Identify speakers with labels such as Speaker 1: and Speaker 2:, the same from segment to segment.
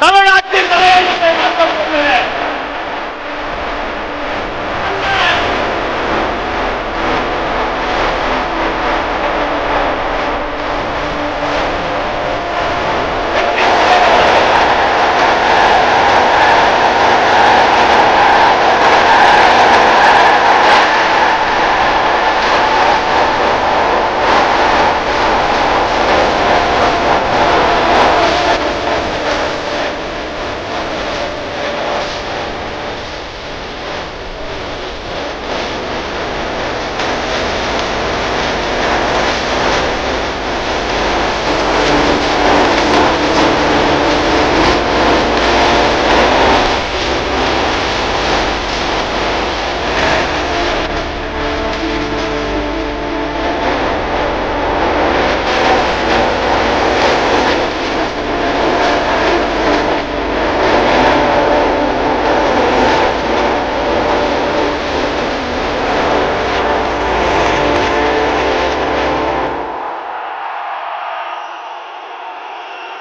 Speaker 1: தமிழ்நாட்டு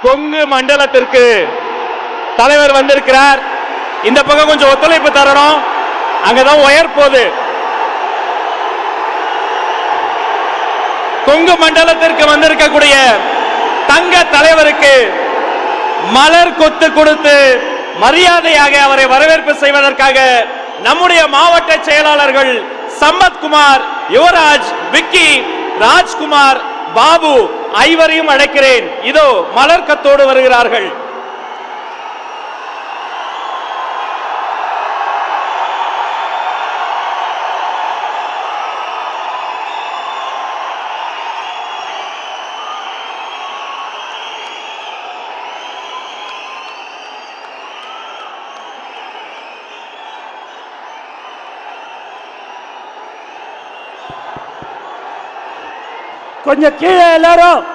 Speaker 1: கொங்கு மண்டலத்திற்கு தலைவர் வந்திருக்கிறார். இந்த பக்கம் கொஞ்சம் ஒத்துழைப்பு தரணும். அங்கதான் உயர் போகுது கொங்கு மண்டலத்திற்கு வந்திருக்கக்கூடிய தங்க தலைவருக்கு மலர் கொத்து கொடுத்து மரியாதையாக அவரை வரவேற்பு செய்வதற்காக நம்முடைய மாவட்ட செயலாளர்கள் சம்பத்குமார் யுவராஜ் விக்கி ராஜ்குமார் பாபு ஐவரையும் அழைக்கிறேன். இதோ மலர்க்கத்தோடு வருகிறார்கள்.
Speaker 2: கொஞ்சம் கீழே எல்லாரும்.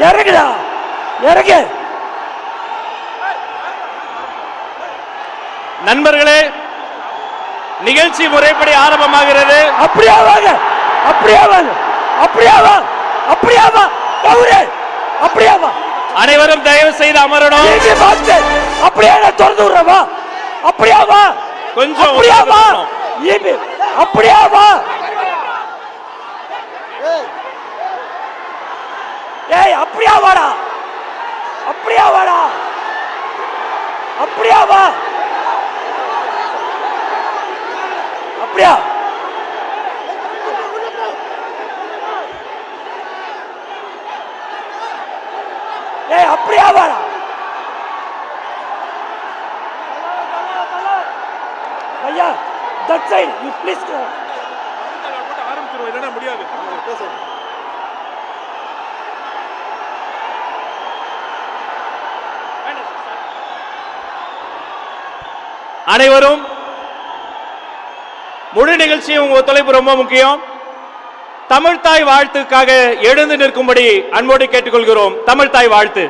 Speaker 2: இறங்குடா. இறங்கு.
Speaker 1: நண்பர்களே நிகழ்ச்சி முறைப்படி ஆரம்பமாகிறது.
Speaker 2: அப்படியே வாங்க. அப்படியே வாங்க. அப்படியே வா. அப்படியே வா. கௌரே. அப்படியே வா.
Speaker 1: அனைவரும் தயவு செய்து அமரணும்.
Speaker 2: அப்படியே நான் திறந்து விடுறேன் வா. அப்படியே வா.
Speaker 1: கொஞ்சம்
Speaker 2: அப்படியே வா.
Speaker 1: ஒத்துழைப்பு
Speaker 2: ஈபி அப்படியே வா. ஏய் அப்படியே வாடா. அப்படியே வாடா. அப்படியே வா. அப்படியா. ஏய் அப்படியா வாடா? ஐயா தட் சைடு யூ ப்ளீஸ்
Speaker 1: அனைவரும் முழு நிகழ்ச்சியும் உங்க ஒத்துழைப்பு ரொம்ப முக்கியம். தமிழ்தாய் வாழ்த்துக்காக எழுந்து நிற்கும்படி அன்போடு கேட்டுக்கொள்கிறோம். தமிழ்தாய் வாழ்த்து.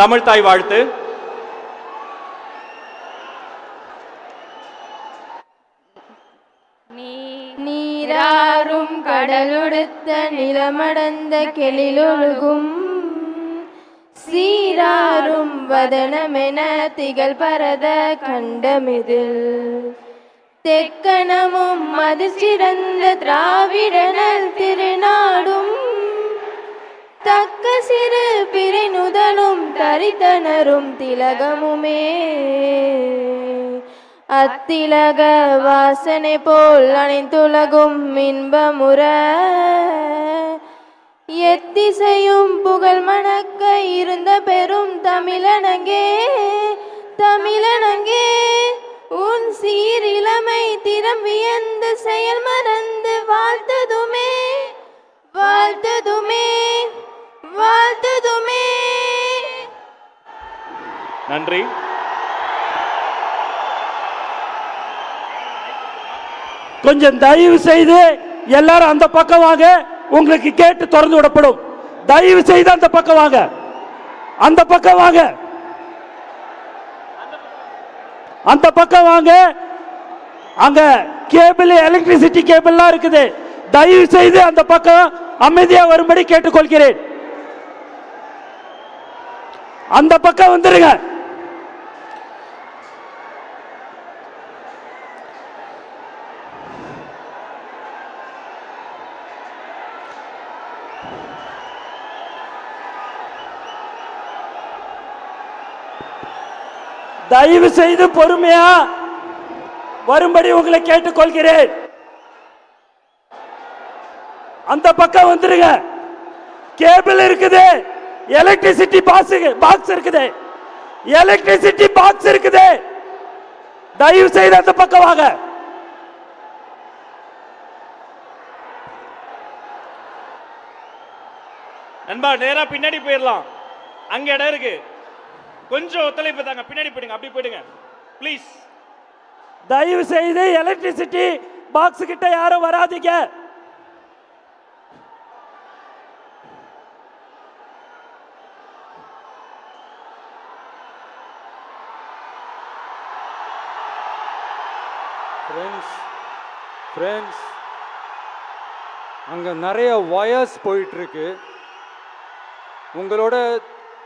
Speaker 1: தமிழ்தாய் வாழ்த்து.
Speaker 3: கடலுடுத்த நிலமடந்த கெளிலொழுகும். சீராரும் வதனமென திகழ் பரத கண்டமிதில். தெக்கணமும் மது சிறந்த திராவிடனல் திருநாடும். தக்க சிறு பிறைநுதலும் தரித்தனரும் திலகமுமே. அத்திலக வாசனை போல் அனைத்துலகும் இன்பமுற. எத்திசையும் புகழ் மணக்க இருந்த பெரும் தமிழனங்கே தமிழனங்கே உன் சீர் இளமை திறம் வியந்து செயல் மறந்து வாழ்த்ததுமே வாழ்த்ததுமே வாழ்த்ததுமே
Speaker 1: நன்றி.
Speaker 2: கொஞ்சம் தயவு செய்து எல்லாரும் அந்த பக்கம் வாங்க. உங்களுக்கு கேட்டு திறந்து விடப்படும். தயவு செய்து அந்த பக்கம் வாங்க. அந்த பக்கம் வாங்க. அந்த பக்கம் வாங்க. அங்க கேபிள் எலக்ட்ரிசிட்டி கேபிள்லாம் இருக்குது. தயவு செய்து அந்த பக்கம் அமைதியா வரும்படி கேட்டுக்கொள்கிறேன். அந்த பக்கம் வந்துருங்க. தயவு செய்து பொறுமையா வரும்படி உங்களை கேட்டுக்கொள்கிறேன். அந்த பக்கம் வந்துருங்க. கேபிள் இருக்குது. எலக்ட்ரிசிட்டி பாக்ஸ் பாக்ஸ் இருக்குது. எலக்ட்ரிசிட்டி பாக்ஸ் இருக்குது. தயவு செய்து அந்த பக்கம் வாங்க.
Speaker 1: நண்பா நேரா பின்னாடி போயிடலாம் அங்க இடம் இருக்கு. கொஞ்சம் ஒத்துழைப்பு தாங்க. பின்னாடி போயிடுங்க. அப்படி போயிடுங்க. ப்ளீஸ்
Speaker 2: தயவு செய்து எலக்ட்ரிசிட்டி பாக்ஸ் கிட்ட யாரும் வராதீங்க.
Speaker 4: ஃப்ரெண்ட்ஸ் ஃப்ரெண்ட்ஸ் அங்கே நிறைய ஒயர்ஸ் போயிட்டுருக்கு உங்களோட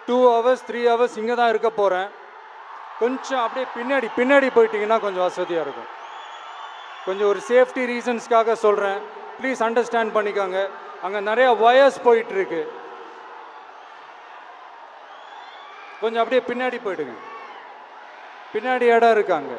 Speaker 4: டூ ஹவர்ஸ் த்ரீ ஹவர்ஸ் இங்கே தான் இருக்க போகிறேன் கொஞ்சம் அப்படியே பின்னாடி பின்னாடி போயிட்டீங்கன்னா கொஞ்சம் வசதியாக இருக்கும். கொஞ்சம் ஒரு சேஃப்டி ரீசன்ஸ்க்காக சொல்கிறேன் ப்ளீஸ் அண்டர்ஸ்டாண்ட் பண்ணிக்கோங்க. அங்கே நிறைய ஒயர்ஸ் போயிட்டுருக்கு கொஞ்சம் அப்படியே பின்னாடி போயிடுங்க. பின்னாடி இடம் இருக்காங்க